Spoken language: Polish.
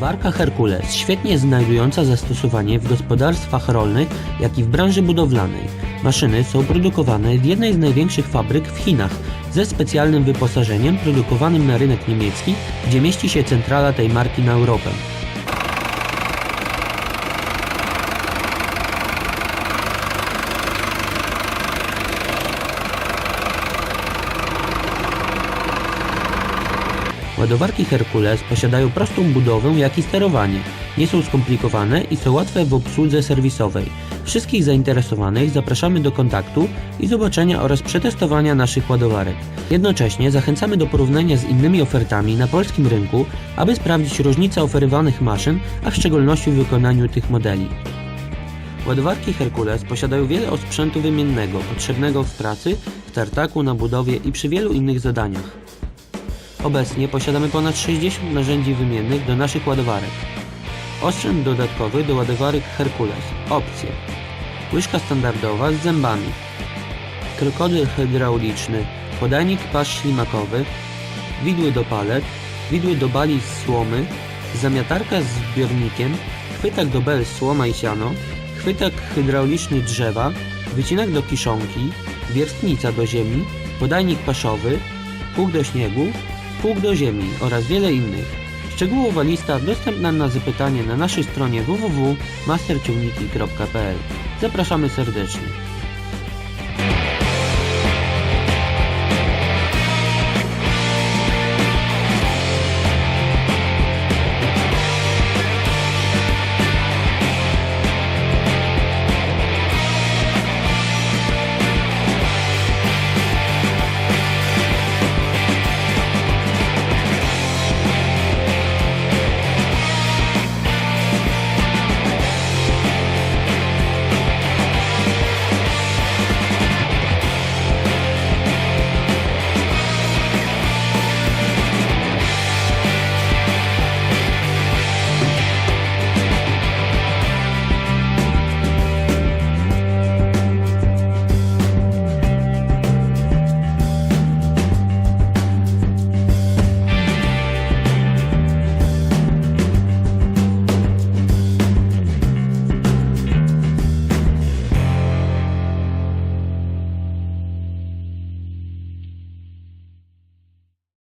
Ładowarka Herkules świetnie znajdująca zastosowanie w gospodarstwach rolnych, jak i w branży budowlanej. Maszyny są produkowane w jednej z największych fabryk w Chinach ze specjalnym wyposażeniem produkowanym na rynek niemiecki, gdzie mieści się centrala tej marki na Europę. Ładowarki Herkules posiadają prostą budowę, jak i sterowanie. Nie są skomplikowane i są łatwe w obsłudze serwisowej. Wszystkich zainteresowanych zapraszamy do kontaktu i zobaczenia oraz przetestowania naszych ładowarek. Jednocześnie zachęcamy do porównania z innymi ofertami na polskim rynku, aby sprawdzić różnice oferowanych maszyn, a w szczególności w wykonaniu tych modeli. Ładowarki Herkules posiadają wiele osprzętu wymiennego, potrzebnego w pracy, w tartaku, na budowie i przy wielu innych zadaniach. Obecnie posiadamy ponad 60 narzędzi wymiennych do naszych ładowarek. Osprzęt dodatkowy do ładowarek Herkules. Opcje. Łyżka standardowa z zębami. Krokodyl hydrauliczny. Podajnik pasz ślimakowy. Widły do palet. Widły do bali z słomy. Zamiatarka z zbiornikiem. Chwytak do bel słoma i siano. Chwytak hydrauliczny drzewa. Wycinak do kiszonki. Wiertnica do ziemi. Podajnik paszowy. Pług do śniegu, pług do ziemi oraz wiele innych. Szczegółowa lista dostępna na zapytanie na naszej stronie www.masterciągniki.pl. Zapraszamy serdecznie.